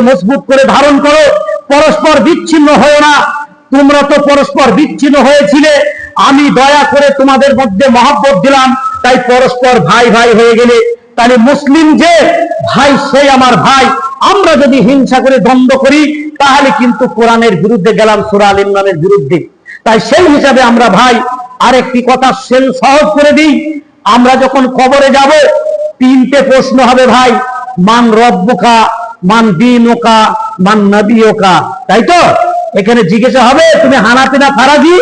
মজবুত করে ধারণ করো, পরস্পর বিচ্ছিন্ন হও না। তোমরা তো পরস্পর বিচ্ছিন্ন হয়েছিলে। আমি দয়া করে তোমাদের মধ্যে মহব্বত দিলাম, তাই পরস্পর ভাই ভাই হয়ে গেলে। তাহলে মুসলিম যে, ভাই সে আমার ভাই। আমরা যদি হিংসা করে দ্বন্দ্ব করি, তাহলে কিন্তু কোরআনের বিরুদ্ধে গেলাম, সুরা আল ইমরানের বিরুদ্ধে। তাই সেই হিসাবে আমরা ভাই। আরেকটি কথা সেল সহজ করে দিই। আমরা যখন কবরে যাব, তিনটে প্রশ্ন হবে ভাই। মান রব্বুকা মান দিনুকা, মান নবীকা তাই তো? এখানে জিজ্ঞাসা হবে, তুমি হানাতে না ফারাজি?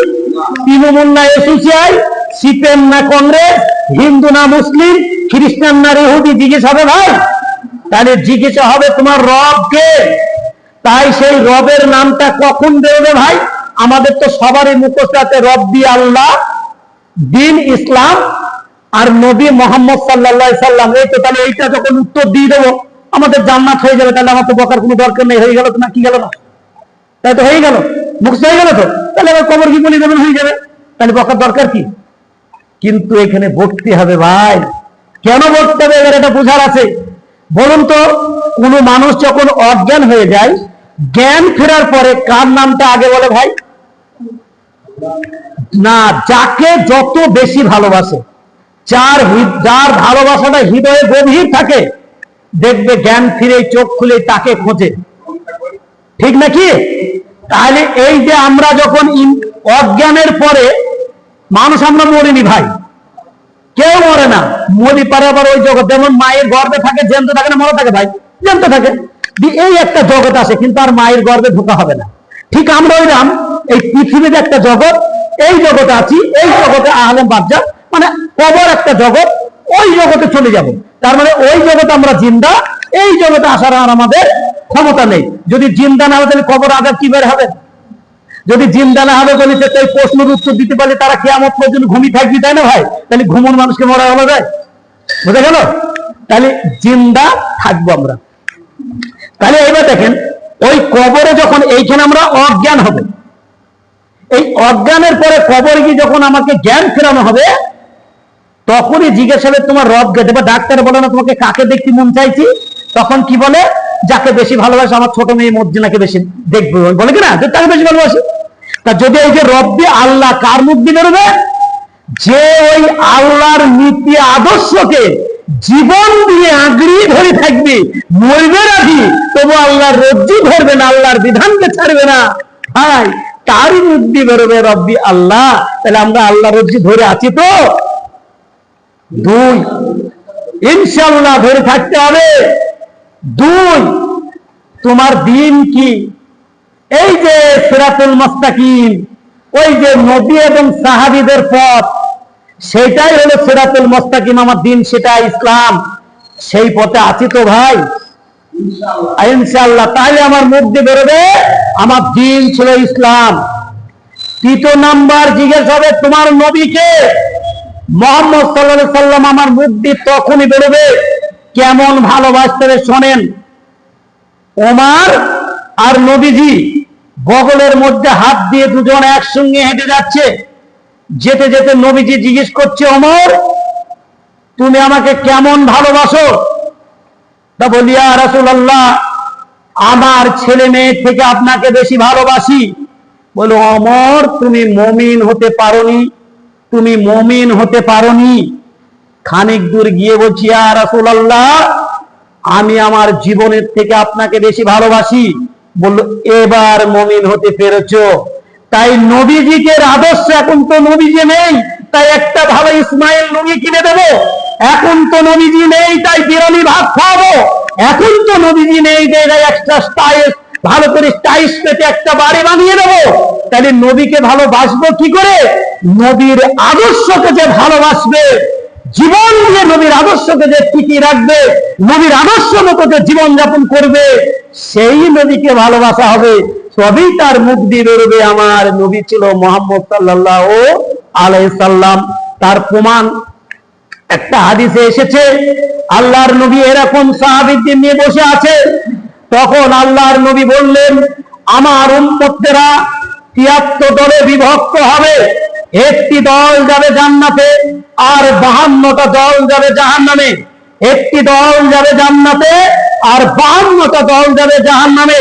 তৃণমূল না এসোসিয়াই সিপিএম না কংগ্রেস? হিন্দু না মুসলিম? খ্রিস্টান না ইহুদি? জিজ্ঞেস হবে ভাই। তাহলে জিজ্ঞাসা হবে তোমার রবকে। তাই সেই রবের নামটা কখন বেরোবে ভাই? আমাদের তো সবারই আছে, রব্বি আল্লাহ, দিন ইসলাম আর নবী মোহাম্মদ সাল্লাহ সাল্লাম। এই তো তাহলে এইটা যখন উত্তর দিয়ে দেবো। আমাদের জান্নাত হয়ে যাবে তাহলে আমার তো বকার কোনো দরকার নেই, হয়ে গেল তো না, কি গেল না? তাই তো হয়ে গেল, মুখস্থ হয়ে গেল তো? তাহলে আবার কবর কি বলে দেবেন, হয়ে যাবে। তাহলে বকার দরকার কি? কিন্তু এখানে ভক্তি হবে ভাই। কেন ভক্তি হবে? এবার এটা বোঝার আছে। বলুন তো, কোন মানুষ যখন অজ্ঞান হয়ে যায়, জ্ঞান ফেরার পরে কার নামটা আগে বলে ভাই? না, যাকে যত বেশি ভালোবাসে, যার যার ভালোবাসাটা হৃদয়ে গভীর থাকে দেখবে জ্ঞান ফিরে, চোখ খুলে তাকে খোঁজে। ঠিক নাকি? তাহলে এই যে আমরা যখন অজ্ঞানের পরে মানুষ আমরা মরিনি ভাই। কেউ মরে না। মরি পারে আবার ওই জগৎ যেমন মায়ের গর্ভে থাকে জ্যান্ত থাকে না, মরে থাকে ভাই। জ্যান্ত থাকে। এই একটা জগৎ আছে, কিন্তু আর মায়ের গর্ভে ঢোকা হবে না। ঠিক আমরা ওই রাম এই পৃথিবীর একটা জগৎ। এই জগতে আছি, এই জগতে আহলেম বাজ্জা মানে কবর একটা জগৎ। ওই জগতে চলে যাব। তার মানে ওই জগতে আমরা জিন্দা, এই জগতে আসার আর আমাদের ক্ষমতা নেই। যদি জিন্দা না হবে তাহলে কবর আজাব কি বের হবে? যদি জিন্দা না হবে বলি তো এই প্রশ্নের উত্তর দিতে পারলে তারা কেমন পর্যন্ত ঘুমিয়ে থাকবি, তাই না ভাই? তাহলে ঘুমন মানুষকে মরা হলো যায় বুঝে গেল? তাহলে জিন্দা থাকব আমরা। তাহলে এবার দেখেন, ওই কবরে যখন এইখানে আমরা অজ্ঞান হবে, এই অজ্ঞানের পরে কবরে গিয়ে যখন আমাকে জ্ঞান ফেরানো হবে তখনই জিজ্ঞাসা তোমার রব গেছে। বা ডাক্তার বলে না, তোমাকে কাকে দেখতে মন চাইছি? তখন কি বলে? যাকে বেশি ভালোবাসে, আমার ছোট মেয়ে মর্জিনাকে বেশি দেখবে। বলে কি না? তাকে বেশি ভালোবাসে। তা যদি এই যে রব্বি আল্লাহ কার মুখ দিয়ে বেরোবে? যে ওই আল্লাহর নীতি আদর্শকে জীবন দিয়ে আঁকড়িয়ে ধরে থাকবে, মরবে রাখি তবু আল্লাহর রজ্জু ধরবে না, আল্লাহর বিধানকে ছাড়বে না। ভাই তারই মুখ দিয়ে বেরোবে রব্বি আল্লাহ? তাহলে আমরা আল্লাহ রজ্জু ধরে আছি তো? দুই। ইনশাল্লাহ ধরে থাকতে হবে। দুই, তোমার দিন কি? এই যে সিরাতুল মুস্তাকিম, ওই যে নবী এবং সাহাবীদের পথ, সেটাই হলো সিরাতুল মুস্তাকিম আমার দিন, সেটা ইসলাম। সেই পথে আছি তো ভাই। ইনশাল্লাহ তাহলে আমার মুখ দিয়ে বেরোবে, আমার দিন ছিল ইসলাম। তৃতীয় নাম্বার জিজ্ঞেস হবে, তোমার নবীকে মোহাম্মদ সাল্লাহ সাল্লাম আমার দিয়ে তখনই বেরোবে। কেমন ভালোবাসতে শোনেন। ওমার আর নবীজি বগলের মধ্যে হাত দিয়ে দুজন একসঙ্গে হেঁটে যাচ্ছে। যেতে যেতে নবীজি জিজ্ঞেস করছে, ওমর, তুমি আমাকে কেমন ভালোবাসো? তা বলিয়া রাসূলুল্লাহ, আমার ছেলে মেয়ে থেকে আপনাকে বেশি ভালোবাসি। বলো অমর তুমি মমিন হতে পারোনি। তুমি মমিন হতে পারোনি। খানিক দূর গিয়ে বলছি আমি আমার জীবনের থেকে আপনাকে বেশি ভালোবাসি। বলল, এবার মমিন হতে পেরেছ। তাই নবীজিকে আদর্শ, এখন তো নবীজি নেই, তাই একটা ভালো ইসমাইল নবী কিনে দেবো। এখন তো নবীজি নেই, তাই বিরলি ভাত খাওয়াবো। এখন তো নবীজি নেই যে একটা স্টাইল, ভালো করে স্টাইস পেতে একটা বাড়ি বানিয়ে দেবো। তাহলে নবীকে ভালোবাসবো কি করে? নবীর আদর্শকে যে ভালোবাসবে, জীবন দিয়ে নবীর আদর্শকে যে টিকিয়ে রাখবে, নবীর আদর্শ মতো যে জীবন যাপন করবে, সেই নবীকে ভালোবাসা হবে। তবেই তার মুখ দিয়ে বেরোবে। আমার নবী ছিল মোহাম্মদ সাল্লাহ আলাই সাল্লাম। তার প্রমাণ একটা হাদিসে এসেছে, আল্লাহর নবী এরকম সাহাবিদ্দিন নিয়ে বসে আছে। তখন আল্লাহর নবী বললেন, আমার উম্মতেরা তিয়াত্তর দলে বিভক্ত হবে। একটি দল যাবে জান্নাতে আর বাহান্নটা দল যাবে জাহান্নামে। একটি দল যাবে জান্নাতে আর বাহান্নটা দল যাবে জাহান নামে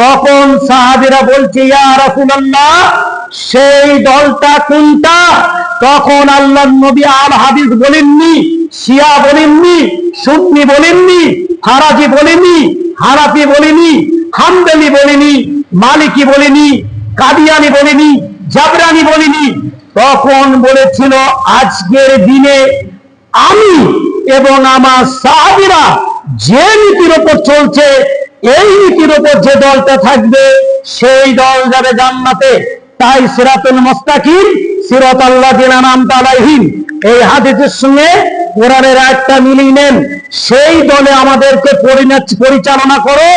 তখন সাহাবিরা বলছে, ইয়া রাসূলুল্লাহ, সেই দলটা কোনটা? তখন আল্লাহ নবী আল হাদিস বলেননি, শিয়া বলেননি, সুন্নি বলেননি, ফারাজি বলেনি হারাফি বলেনি হামবেলি বলেনি মালিকি বলেনি কাদিয়ানি বলেনি, জাবরানি বলেনি। তখন বলেছিল, আজকের দিনে আমি এবং আমার সাহাবিরা যে নীতির ওপর চলছে, এই নীতির ওপর যে দলটা থাকবে, সেই দল যাবে জান্নাতে। তাই সিরাতুল মুস্তাকিম, সিরাত আল্লাহ নাম তালাইহিম এই হাদিসের সঙ্গে কোরআনের একটা মিলিয়ে নেন। সেই দলে আমাদেরকে পরিচালনা করো।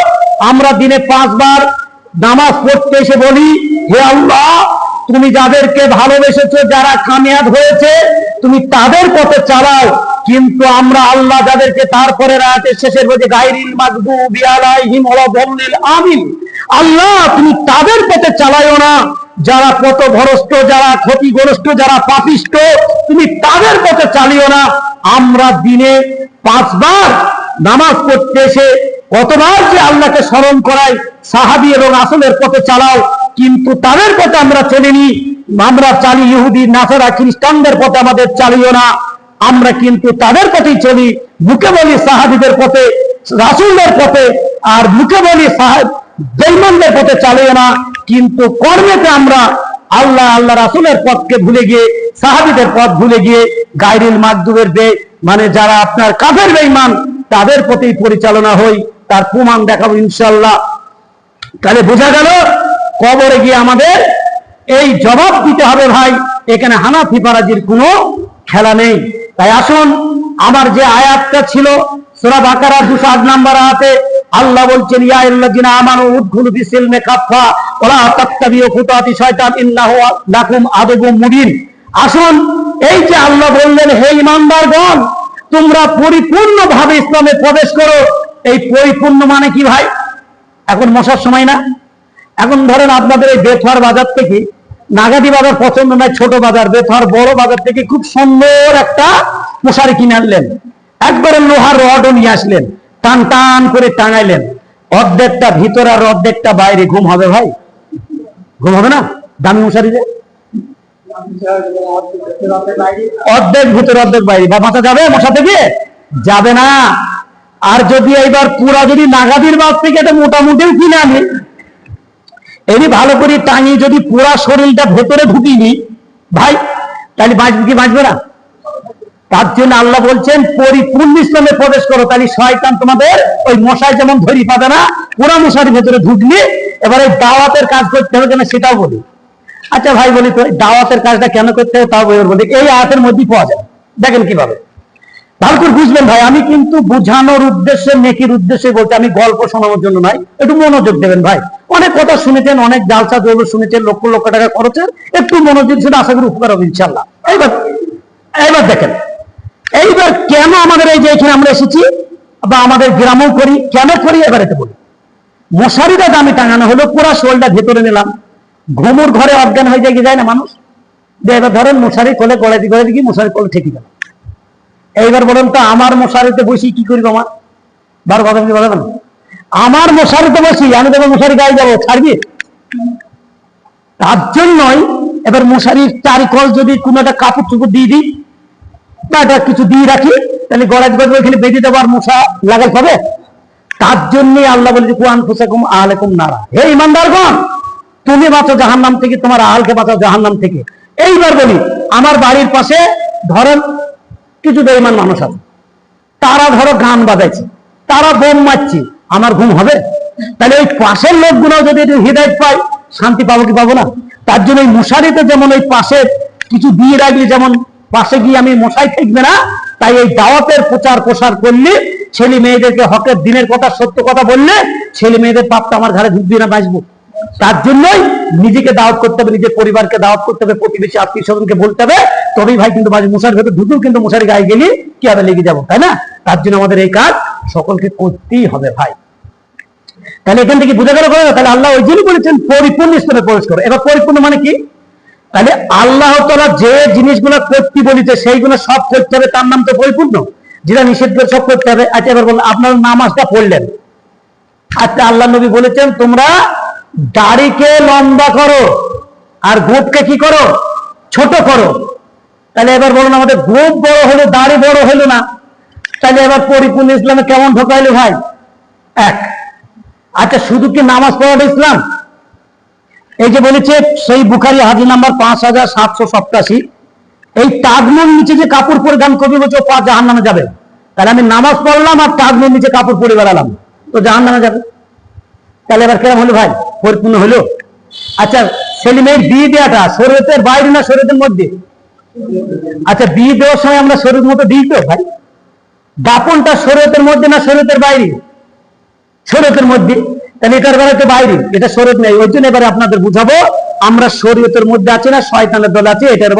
আমরা দিনে পাঁচবার নামাজ পড়তে এসে বলি, হে আল্লাহ, তুমি যাদেরকে ভালোবেসেছো, যারা কামিয়াব হয়েছে, তুমি তাদের পথে চালাও। কিন্তু আমরা আল্লাহ যাদেরকে তারপরে রাতের শেষের বলছে গাইরিল মাগদুবি আলাইহিম ওয়ালাদ আমিন। আল্লাহ, তুমি তাদের পথে চালাইও না। যারা পথভ্রষ্ট, যারা ক্ষতিগ্রস্ত, যারা পাপিষ্ট, তুমি তাদের পথে চালিও না। আমরা দিনে পাঁচবার নামাজ পড়তে এসে কতবার যে আল্লাহকে স্মরণ করাই সাহাবি এবং আসলের পথে চালাও, কিন্তু তাদের পথে আমরা চলিনি। আমরা চালি ইহুদি, নাসারা, খ্রিস্টানদের পথে আমাদের চালিও না। আমরা কিন্তু তাদের পথেই চলি। মুখে বলি সাহাবিদের পথে, রাসুলদের পথে, আর মুখে বলি সাহাব পথে চালিও না। কিন্তু কর্মেতে আমরা আল্লাহ আল্লাহ রাসুলের পথকে ভুলে গিয়ে, সাহাবিদের পথ ভুলে গিয়ে গাইরিল মাকদুবের বে মানে যারা আপনার কাফের বেইমান তাদের প্রতি পরিচালনা হই। তার প্রমাণ দেখাবো ইনশাল্লাহ তাহলে বোঝা গেল কবরে গিয়ে আমাদের এই জবাব দিতে হবে ভাই। এখানে হানাফি পারাজির কোনো খেলা নেই। তাই আসুন, আমার যে আয়াতটা ছিল, সুরা বাকারার দুশো আট নাম্বার আয়াতে আল্লাহ বলছেন, ইয়া আল্লাযিনা আমানু উদখুলু বিসিলমে কাফা ওয়ালা তাত্তাবিউ খুতাতি শয়তান ইন্নাহু লাকুম আদুবুম মুবিন। আসুন, এই যে আল্লাহ বললেন, হে ইমানদারগণ তোমরা পরিপূর্ণভাবে ইসলামে প্রবেশ করো। এই পরিপূর্ণ মানে কি ভাই? এখন মশার সময় না। এখন ধরেন আপনাদের এই বেথর বাজার থেকে নাগাদি বাজার পছন্দ নয়, ছোট বাজার। বেথর বড় বাজার থেকে খুব সুন্দর একটা মশারি কিনে আনলেন। একবারে লোহার রডও নিয়ে আসলেন। টান টান করে টাঙাইলেন। অর্ধেকটা ভিতরে আর অর্ধেকটা বাইরে। ঘুম হবে ভাই? ঘুম হবে না? দামি মশারি যে। অর্ধেক ভিতরে অর্ধেক বাইরে। বা মাথা যাবে মশা থেকে? যাবে না। আর যদি এইবার পুরা যদি নাগাদির বাদ থেকে এটা মোটামুটিও কিনে আনি এরই ভালো করে টাঙিয়ে যদি পুরা শরীরটা ভেতরে দিই, ভাই, তাহলে বাঁচবে কি বাঁচবে না? তার জন্য আল্লাহ বলছেন, পরিপূর্ণ ইসলামে প্রবেশ করো, তাহলে শয়তান তোমাদের ওই মশাই যেমন ধরি পাবে না, পুরা মশার ভেতরে ঢুকলে, এবার এই দাওয়াতের কাজ করতে হবে কেন সেটাও বলি। আচ্ছা ভাই বলি তো দাওয়াতের কাজটা কেন করতে হবে তাও বলি, এই আয়াতের মধ্যেই পাওয়া যায়। দেখেন কীভাবে। ভালো করে বুঝবেন ভাই, আমি কিন্তু বুঝানোর উদ্দেশ্যে, নেকির উদ্দেশ্যে বলতে আমি গল্প শোনানোর জন্য নয় একটু মনোযোগ দেবেন ভাই। অনেক কথা শুনেছেন, অনেক জালসা জৈব শুনেছেন, লক্ষ লক্ষ টাকা খরচের, একটু মনোযোগ সেটা আশা করি উপকার হবে ইনশাল্লাহ এইবার এইবার দেখেন, এইবার কেন আমাদের এই যে এখানে আমরা এসেছি, বা আমাদের গ্রামও করি, কেন করি, এবার এটা বলি। মশারিটা দামি টাঙানো হলো, পুরা শোলটা ভেতরে নিলাম। ঘুমুর ঘরে অজ্ঞান হয়ে যায় যায় না মানুষ? এবার ধরেন মশারি কোলে গড়ে দিকে গড়ে দিকে মশারি কোলে ঠেকে গেল এইবার বলেন তো, আমার মশারিতে বসি কি করব আমার বার কথা বলতে বলবেন আমার মশারিতে বসি, আমি তোমার মশারি গায়ে যাব, ছাড়বি? তার জন্যই এবার মশারির চারিকল যদি কোনো একটা কাপড় চুপড় দিয়ে দিই, বা এটা কিছু দিয়ে রাখি, তাহলে গড়াই গড়ে ওইখানে বেঁধে দেবো আর মশা লাগাল পাবে তার জন্যই আল্লাহ বলে যে কুয়ান ফুসাকুম আলেকুম নারা। হে ইমানদারগণ, তুমি বাঁচো জাহান্নাম থেকে, তোমার আলকে বাঁচাও জাহান্নাম থেকে। এইবার বলি, আমার বাড়ির পাশে ধরেন কিছু বেইমান মানুষ আছে। তারা ধরো গান বাজাইছে, তারা বোম মারছে, আমার ঘুম হবে? তাহলে ওই পাশের লোকগুলো যদি হৃদয় পায়, শান্তি পাবো কি পাবো না? তার জন্য এই মশারিতে যেমন ওই পাশে কিছু দিয়ে রাখলে যেমন পাশে গিয়ে আমি মশাই থাকবে না, তাই এই দাওয়াতের প্রচার প্রসার করলে ছেলে মেয়েদেরকে হকের দিনের কথা, সত্য কথা বললে ছেলে মেয়েদের পাপটা আমার ঘরে ঢুকবে না, বাঁচবো। তার জন্যই নিজেকে দাওয়াত করতে হবে, নিজের পরিবারকে দাওয়াত করতে হবে, প্রতিবেশী, আত্মীয় স্বজনকে বলতে হবে। তবেই ভাই কিন্তু বাজে মশার ভেতর ঢুকেও কিন্তু মশারি গায়ে গেলে কি হবে, লেগে যাব, তাই না? তার জন্য আমাদের এই কাজ সকলকে করতেই হবে ভাই। তাহলে এখান থেকে বোঝা গেল তাহলে আল্লাহ ওই জন্যই বলেছেন, পরিপূর্ণ স্তরে প্রবেশ করো। এবার পরিপূর্ণ মানে কি? তাহলে আল্লাহ তালা যে জিনিসগুলো করতে বলিতে সেইগুলো সব করতে হবে, তার নাম তো পরিপূর্ণ। যেটা নিষেধ করে সব করতে হবে। আচ্ছা এবার বলুন, আপনার নামাজটা পড়লেন। আচ্ছা আল্লাহ নবী বলেছেন, তোমরা দাড়িকে লম্বা করো আর গোপকে কি করো? ছোট করো। তাহলে এবার বলুন আমাদের গোপ বড় হলো, দাড়ি বড় হলো না। তাহলে এবার পরিপূর্ণ ইসলামে কেমন ঢোকাইলো ভাই? এক। আচ্ছা শুধু কি নামাজ পড়াটা ইসলাম? এই যে বলেছে সেই বুখারি হাজি নাম্বার পাঁচ হাজার সাতশো সপ্তাশি। এই তাজমুর নিচে যে কাপড় পরিধান করবি, বলছে ও পা জাহান নামে যাবে। তাহলে আমি নামাজ পড়লাম আর তাজমুর নিচে কাপড় পরে বেড়ালাম তো জাহান নামে যাবে। তাহলে এবার কেমন হলো ভাই? পরিপূর্ণ হলো আচ্ছা ছেলে মেয়ের বিয়ে দেওয়াটা শরীরের বাইরে না শরীরের মধ্যে? আচ্ছা বিয়ে দেওয়ার সময় আমরা শরীর মতো দিই তো ভাই? দাপনটা শরীরের মধ্যে না শরীরের বাইরে? শরীরের মধ্যে। তাহলে এটার বেলাতে বাইরে, এটা শরীর নেই। ওই জন্য এবারে আপনাদের বুঝাবো, আমরা শরীয়তের মধ্যে আছি না, শয়তানের দল আছে, এটার